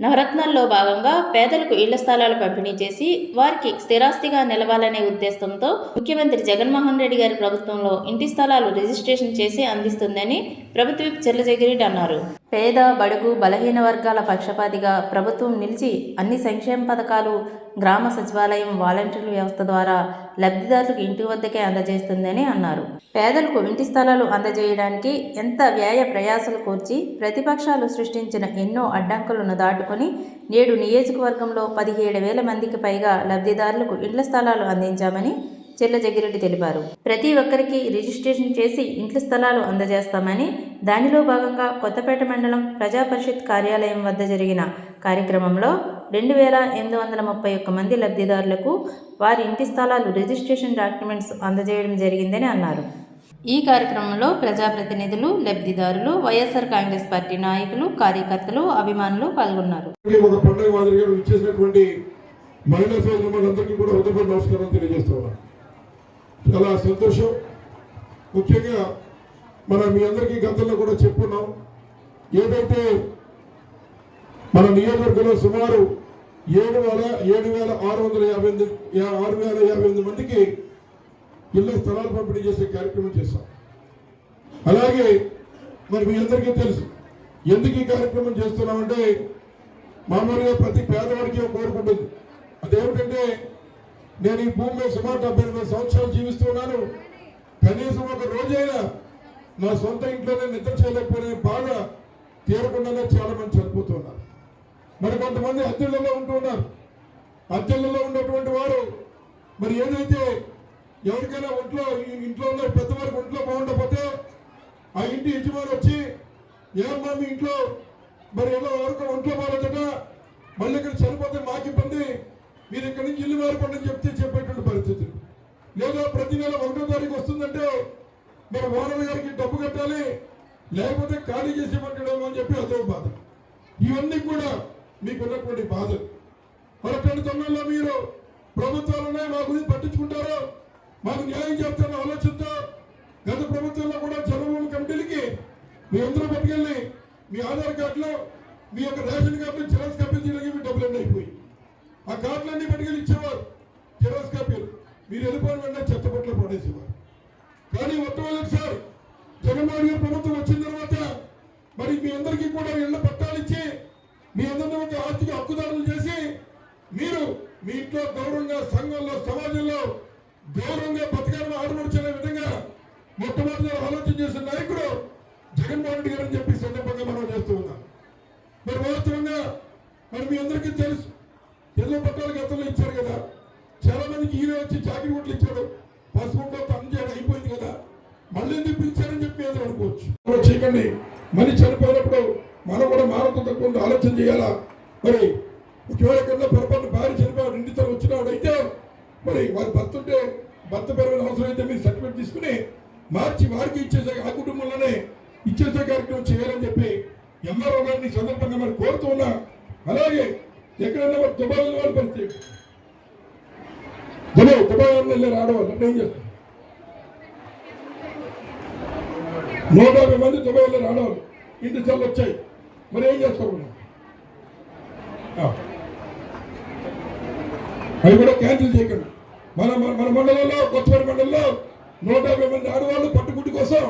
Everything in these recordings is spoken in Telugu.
నవరత్నాల్లో భాగంగా పేదలకు ఇళ్ళ స్థలాలు పంపిణీ చేసి వారికి స్థిరాస్తిగా నిలవాలనే ఉద్దేశంతో ముఖ్యమంత్రి జగన్మోహన్ రెడ్డి గారి ప్రభుత్వంలో ఇంటి స్థలాలు రిజిస్ట్రేషన్ చేసి అందిస్తుందని ప్రభుత్వ విప్ చెల్లజగిరెడ్డి అన్నారు పేద బడుగు బలహీన వర్గాల పక్షపాతిగా ప్రభుత్వం నిలిచి అన్ని సంక్షేమ పథకాలు గ్రామ సచివాలయం వాలంటీర్ల వ్యవస్థ ద్వారా లబ్ధిదారులకు ఇంటి వద్దకే అందజేస్తుందని అన్నారు. పేదలకు ఇంటి స్థలాలు అందజేయడానికి ఎంత వ్యయ ప్రయాసలు కూర్చి ప్రతిపక్షాలు సృష్టించిన ఎన్నో అడ్డంకులను దాటుకొని నేడు నియోజకవర్గంలో పదిహేడు వేల మందికి పైగా లబ్ధిదారులకు ఇండ్ల స్థలాలు అందించామని చెల్ల జగ్గిరెడ్డి తెలిపారు. ప్రతి ఒక్కరికి రిజిస్ట్రేషన్ చేసి ఇంటి స్థలాలు అందజేస్తామని దానిలో భాగంగా కొత్తపేట మండలం ప్రజా పరిషత్ కార్యాలయం వద్ద జరిగిన కార్యక్రమంలో రెండు వేల ఎనిమిది వందల ముప్పై ఒక్క మంది లబ్ధిదారులకు వారి ఇంటి స్థలాలు రిజిస్ట్రేషన్ డాక్యుమెంట్స్ అందజేయడం జరిగిందని అన్నారు. ఈ కార్యక్రమంలో ప్రజాప్రతినిధులు లబ్ధిదారులు వైఎస్ఆర్ కాంగ్రెస్ పార్టీ నాయకులు కార్యకర్తలు అభిమానులు పాల్గొన్నారు. పండుగ మాదిరిగా ఇచ్చేసినటువంటి మహిళా సోదరులందరికీ కూడా నమస్కారం తెలియజేస్తున్నాను చాలా సంతోషం. ముఖ్యంగా మనం మీ అందరికీ గతంలో కూడా చెప్పున్నాం. ఏదైతే మన నియోజకవర్గంలో సుమారు ఏడు వేల ఏడు వేల ఆరు వందల యాభై ఎనిమిది ఆరు వేల యాభై ఎనిమిది మందికి ఇళ్ళ స్థలాలు పంపిణీ చేసే కార్యక్రమం చేశాం. అలాగే మరి మీ అందరికీ తెలుసు ఎందుకు ఈ కార్యక్రమం చేస్తున్నామంటే మామూలుగా ప్రతి పేదవాడికి కోరుకుంటుంది అదేమిటంటే నేను ఈ భూమి మీద సుమారు డెబ్బై ఎనిమిది సంవత్సరాలు జీవిస్తున్నాను కనీసం ఒక రోజైనా నా సొంత ఇంట్లోనే నిద్ర చేయలేకపోయిన బాధ తీరకుండానే చాలా మంది చనిపోతున్నారు మరి కొంతమంది అద్దెలలో ఉంటున్నారు అద్దెలలో ఉన్నటువంటి వారు మరి ఏదైతే ఎవరికైనా ఒంట్లో ఇంట్లో ఉన్న పెద్దవారికి ఒంట్లో బాగుండకపోతే ఆ ఇంటి యజమాని వచ్చి ఏమమ్మా మీ ఇంట్లో మరి ఎలా వరకు ఒంట్లో బాగాలేదట మళ్ళీ ఇక్కడ చనిపోతే మాకు ఇబ్బంది మీరు ఇక్కడి నుంచి ఇల్లు మారిపోండి చెప్తే చెప్పేటువంటి పరిస్థితులు. లేదా ప్రతి నెల ఒకటో తారీఖు వస్తుందంటే మరి ఓనర్ గారికి డబ్బు కట్టాలి లేకపోతే ఖాళీ చేసి పట్టడం అని చెప్పి అదో బాధ. ఇవన్నీ కూడా మీకు ఉన్నటువంటి బాధలు. మరి తొమ్మిదిలో మీరు ప్రభుత్వాలు ఉన్నాయి మా గురించి పట్టించుకుంటారో మాకు న్యాయం చేస్తారో ఆలోచనతో గత ప్రభుత్వంలో కూడా జనభూమి కమిటీలకి మీ అందరూ పట్టుకెళ్ళి మీ ఆధార్ కార్డులో మీ యొక్క రేషన్ కార్డులో జిరాక్స్ కాపీలు తీయడానికి మీ డబ్బులు అన్నీ అయిపోయి ఆ కార్డులన్నీ పట్టుకెళ్ళి ఇచ్చేవారు జిరాక్స్ కాపీలు మీరు వెళ్ళిపోయిన వెంటనే చెత్తపట్లో పడేసేవారు. కానీ మొట్టమొదటిసారి జగన్మోహన్ గారి ప్రభుత్వం వచ్చిన తర్వాత మరి మీ అందరికీ కూడా ఇళ్ళ పట్టాలు ఇచ్చి మీ అందరినీ ఒక ఆర్థిక హక్కుదారులు చేసి మీరు మీ ఇంట్లో గౌరవంగా సంఘంలో సమాజంలో గౌరవంగా బతకాలను ఆడమడిచే విధంగా మొట్టమొదటిగా ఆలోచన చేసిన నాయకుడు జగన్మోహన్ రెడ్డి గారు అని చెప్పి సందర్భంగా మనం చేస్తూ ఉన్నాం. మరి వాస్తవంగా మరి మీ అందరికీ తెలుసు. ఎన్నో పట్టాలు గతంలో ఇచ్చారు కదా. చాలా హీరో వచ్చి జాకెట్ కొట్లు ఇచ్చాడు. పసుపు పని అయిపోయింది కదా. మళ్ళీ ఎందుకు పిలిచారని చెప్పి అందరూ అనుకోవచ్చు. చీకండి మళ్ళీ చనిపోయినప్పుడు మనం కూడా మానవత తక్కువ ఆలోచన చేయాలా? మరి ఒకవేళ కన్నా పొరపాటు భార్య చనిపోయాడు ఇంటితో వచ్చినాడు అయితే మరి వారి భర్త ఉంటే భర్త పెరగని అవసరం అయితే మీరు సర్టిఫికేట్ తీసుకుని మార్చి వారికి ఇచ్చేసే ఆ కుటుంబంలోనే ఇచ్చేసే కార్యక్రమం చేయాలని చెప్పి ఎంఆర్ఓ గారిని సందర్భంగా మరి కోరుతూ ఉన్నా. అలాగే ఎక్కడైనా మరి దుబాయ్ వాళ్ళ పరిస్థితి. దుబాయ్ దుబాయ్ వాళ్ళు వెళ్ళారు ఆడవాళ్ళు అంటే ఏం చేస్తారు నూట యాభై మంది దుబాయ్ వెళ్ళారు ఆడవాళ్ళు ఇంటి చల్లు వచ్చాయి. మరి ఏం చేస్తావు అవి కూడా క్యాన్సిల్ చేయకండి. మన మన మండలంలో కొత్తపేట మండలంలో నూట యాభై మంది ఆడవాళ్ళు పట్టుకుట్టి కోసం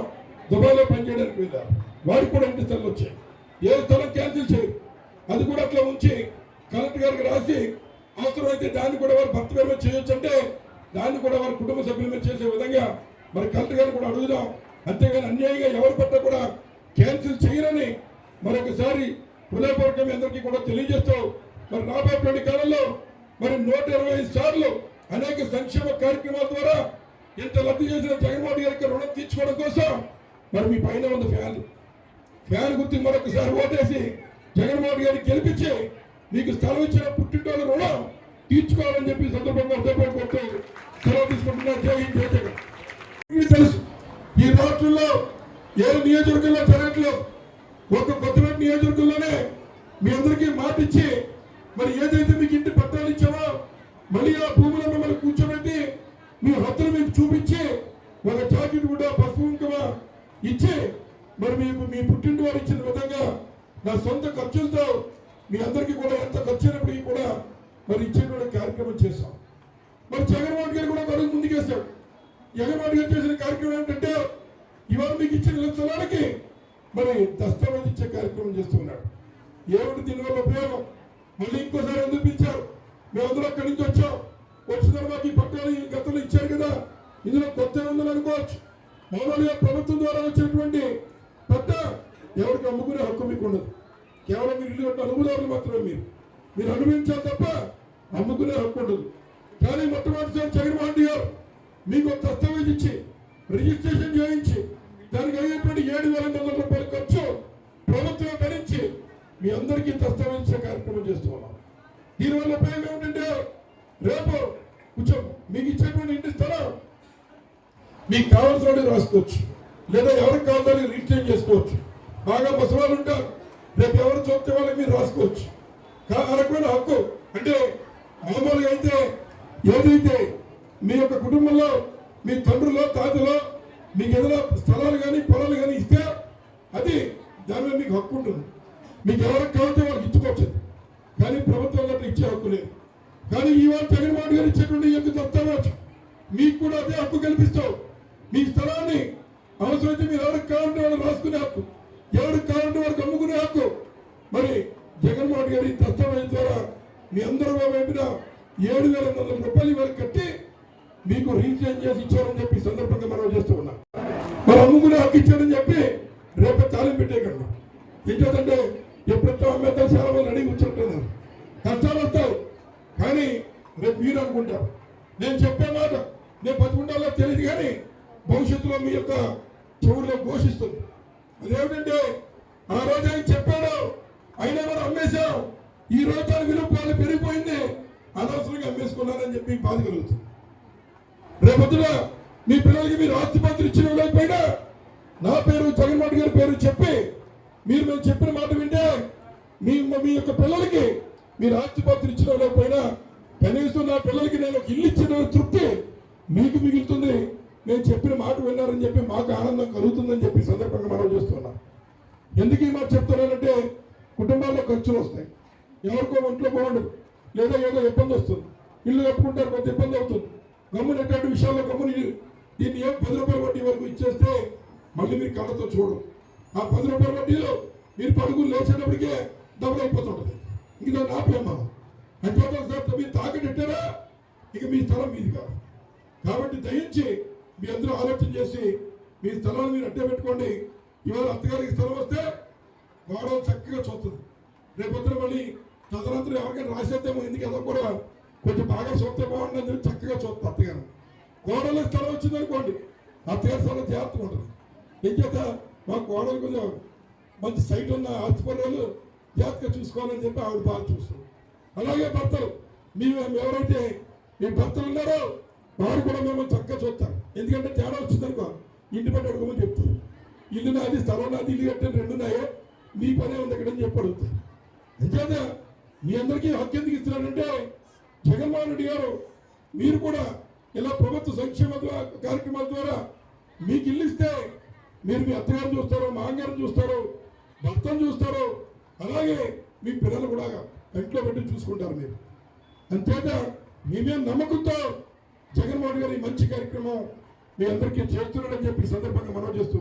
దుబాయ్లో పనిచేయడానికి వెళ్ళారు. వారికి కూడా ఇంటి స్థలం వచ్చాయి. ఏ స్థలం క్యాన్సిల్ చేయరు. అది కూడా అట్లా ఉంచి కలెక్టర్ గారికి రాసి అవసరమైతే దాన్ని కూడా వారు భర్త మీద చేయొచ్చు అంటే దాన్ని కూడా వారి కుటుంబ సభ్యుల మీద చేసే విధంగా మరి కలెక్టర్ గారిని కూడా అడుగుదాం. అంతేగాని అన్యాయంగా ఎవరి పట్ల కూడా క్యాన్సిల్ చేయరని మరొకసారి హృదయపూర్వకంగా అందరికీ కూడా తెలియజేస్తూ మరి రాబోయేటువంటి కాలంలో మరి నూట ఇరవై ఐదు సార్లు అనేక సంక్షేమ కార్యక్రమాల ద్వారా ఇంత లబ్ధి చేసిన జగన్మోహన్ గారికి రుణం తీర్చుకోవడం కోసం మరి మీ పైన ఉంది ఫ్యాన్ ఫ్యాన్ గుర్తు మరొకసారి ఓటేసి జగన్మోహన్ గారిని గెలిపించి మీకు స్థలం ఇచ్చిన పుట్టింటోళ్ళ రుణం తీర్చుకోవాలని చెప్పి ఈ సందర్భంగా హృదయపూర్వకంతో సెలవు తీసుకుంటున్నా. జై హింద్ తెలుసు ఈ రాష్ట్రంలో ఏ నియోజకవర్గంలో జరగట్లేదు. ఒక కొత్తపేట నియోజకవర్గంలోనే మీ అందరికీ మాట ఇచ్చి మరి ఏదైతే మీకు ఇంటి పత్రాలు ఇచ్చామో మళ్ళీ ఆ భూములను మిమ్మల్ని కూర్చోబెట్టి మీ హద్దులు మీకు చూపించి ఒక జాకెట్ కూడా పసుపు కుంకుమ ఇచ్చి మరి మీకు మీ పుట్టింటి వారు ఇచ్చిన విధంగా నా సొంత ఖర్చులతో మీ అందరికీ కూడా ఎంత వచ్చినప్పటికీ కూడా మరి ఇచ్చేటువంటి కార్యక్రమం చేశాం. మరి జగన్మోహన్ గారు కూడా ఒక ముందుకేశాడు జగన్మోహన్ గారు చేసిన కార్యక్రమం ఏంటంటే ఇవాళ మీకు ఇచ్చిన లక్షణాలకి మరి దస్తావేజ్ ఇచ్చే కార్యక్రమం చేస్తున్నాడు ఏమిటి దీనివల్ల ఉపయోగం? మళ్ళీ ఇంకోసారి ఎందుకు పిలిచారు మేమందరూ అక్కడి నుంచి వచ్చాం. వచ్చిన తర్వాత ఈ పట్టాలు ఈ గతంలో ఇచ్చారు కదా. ఇందులో కొత్త ఉందని అనుకోవచ్చు. మామూలుగా ప్రభుత్వం ద్వారా వచ్చినటువంటి పట్ట ఎవరికి అమ్ముకునే హక్కు మీకు ఉండదు. కేవలం మీరు ఇల్లు కట్టిన మాత్రమే మీరు. మీరు అనుభవించాలి తప్ప అమ్ముకునే హక్కు ఉండదు. కానీ మొట్టమొదటిసారి జగన్మోహన్ గారు మీకు ఒక దస్తావేజ్ ఇచ్చి రిజిస్ట్రేషన్ చేయించి దానికి అయ్యేటువంటి ఏడు వేల వందల రూపాయల ఖర్చు ప్రభుత్వం భరించి మీ అందరికీ దస్తావేజ్ కార్యక్రమం చేస్తున్నాం దీనివల్ల ఉపయోగం ఏంటంటే రేపు కొంచెం మీకు ఇచ్చేటువంటి ఇంటి స్థలం మీకు కావాల్సిన రాసుకోవచ్చు. లేదా ఎవరికి కావాలని రిజిస్టర్ చేసుకోవచ్చు. బాగా ముసలాలు ఉంటారు. రేపు ఎవరు చూస్తే వాళ్ళకి మీరు రాసుకోవచ్చు. ఆ రకమైన హక్కు. అంటే మామూలుగా అయితే ఏదైతే మీ యొక్క కుటుంబంలో మీ తండ్రులో తాతలో మీకు ఏదైనా స్థలాలు కానీ పొలాలు కానీ ఇస్తే అది దాని మీద మీకు హక్కు ఉంటుంది. మీకు ఎవరికి కావాలంటే వాళ్ళకి ఇచ్చుకోవచ్చు. కానీ ప్రభుత్వం అట్లా ఇచ్చే హక్కు లేదు. కానీ ఇవాళ జగన్మోహన్ గారు ఇచ్చేటువంటి యొక్క దత్తావచ్చు మీకు కూడా అదే హక్కు కల్పిస్తావు మీ స్థలాన్ని అవసరమైతే మీరు ఎవరికి కావాలంటే వాళ్ళు రాసుకునే హక్కు. ఎవరికి కావాలంటే వారికి అమ్ముకునే హక్కు. మరి జగన్మోహన్ గారి ప్రస్తావన ద్వారా మీ అందరూ వైపున ఏడు వేల వందల రూపాయలు ఇవాళ కట్టి మీకు రీఛార్జ్ చేసి ఇచ్చారని చెప్పి సందర్భంగా మనం చేస్తూ ఉన్నాం. మరి అమ్ముకునే హక్కు ఇచ్చారని చెప్పి రేపు తాళం పెట్టేయకండి ఇంకేదంటే ఎప్పుడైతే అమ్మేద్దాం చాలా మంది అడిగి కూర్చుంటున్నారు. కష్టాలు వస్తాయి. కానీ రేపు మీరు అనుకుంటారు. నేను చెప్పే మాట నేను బతుకుంటాలో తెలియదు కానీ భవిష్యత్తులో మీ యొక్క చెవుల్లో ఘోషిస్తుంది. అదేమిటంటే ఆ రోజు ఆయన చెప్పాడు అయినా మనం అమ్మేశాం ఈ రోజు దాని విలువ వాళ్ళు పెరిగిపోయింది. అనవసరంగా అమ్మేసుకున్నారని చెప్పి బాధ కలుగుతుంది. రేపొద్దున మీ పిల్లలకి మీరు ఆస్తిపత్రులు ఇచ్చిన లేకపోయినా నా పేరు జగన్మోహన్ గారి పేరు చెప్పి మీరు మేము చెప్పిన మాట వింటే మీ మీ యొక్క పిల్లలకి మీరు ఆస్తిపత్రులు ఇచ్చిన లేకపోయినా కనీసం నా పిల్లలకి నేను ఒక ఇల్లు ఇచ్చిన తృప్తి మీకు మిగులుతుంది. నేను చెప్పిన మాట విన్నారని చెప్పి మాకు ఆనందం కలుగుతుందని చెప్పి సందర్భంగా మనం చూస్తున్నాం. ఎందుకు ఈ మాట చెప్తున్నానంటే కుటుంబాల్లో ఖర్చులు వస్తాయి. ఎవరికో ఒంట్లో బాగుండదు. లేదా ఏదో ఇబ్బంది వస్తుంది. ఇల్లు కట్టుకుంటారు కొంత ఇబ్బంది అవుతుంది. గమ్మున ఎట్లాంటి విషయాల్లో గమ్ముని దీన్ని ఏం పది రూపాయల వడ్డీ వరకు ఇచ్చేస్తే మళ్ళీ మీరు కళ్ళతో చూడరు. ఆ పది రూపాయల వడ్డీలో మీరు పడుకుని లేచేటప్పటికే డబ్బులు అయిపోతుంటుంది. ఇంక నా ఆపేం మనం అంచేత సార్ మీరు తాకటెట్టారా ఇక మీ స్థలం మీది కాదు. కాబట్టి దయించి మీ అందరూ ఆలోచన చేసి మీ స్థలాన్ని మీరు అడ్డే పెట్టుకోండి. ఇవాళ అత్తగారికి స్థలం వస్తే గోడలు చక్కగా చూస్తుంది. రేపొద్దున మళ్ళీ తదనంతరం ఎవరికైనా రాసేద్దాము ఎందుకు అదో కూడా కొంచెం బాగా చూస్తే బాగుంటుంది అని చక్కగా చూస్తుంది అత్తగారు. గోడల స్థలం వచ్చింది అనుకోండి అత్తగారి స్థలం జాగ్రత్తగా ఉంటుంది. ఇంకేత మా గోడలు కొంచెం మంచి సైట్ ఉన్న ఆస్పర్యాలు జాగ్రత్తగా చూసుకోవాలని చెప్పి ఆవిడ బాగా చూస్తుంది. అలాగే భర్తలు మీ ఎవరైతే మీ భర్తలు ఉన్నారో వారు కూడా మేము చక్కగా చూస్తాం ఇంటి పని అడగమని చెప్తారు. ఇల్లు నాది స్థలం నాది ఇల్లు కట్టాను రెండు ఉన్నాయో మీ పనే ఉంది ఇక్కడ అని చెప్పి అడుగుతారు. అంచేత మీ అందరికీ హక్కు ఎందుకు ఇస్తున్నారంటే జగన్మోహన్ రెడ్డి గారు మీరు కూడా ఇలా ప్రభుత్వ సంక్షేమ కార్యక్రమాల ద్వారా మీకు ఇల్లు ఇస్తే మీరు మీ అత్తగారు చూస్తారు మామగారిని చూస్తారు భర్తను చూస్తారు. అలాగే మీ పిల్లలు కూడా ఇంట్లో పెట్టి చూసుకుంటారు మీరు. అంతేత మీ మీద నమ్మకంతో జగన్మోహన్ గారి మంచి కార్యక్రమం మీ అందరికీ చేస్తున్నాడని చెప్పి సందర్భంగా మనం చేస్తూ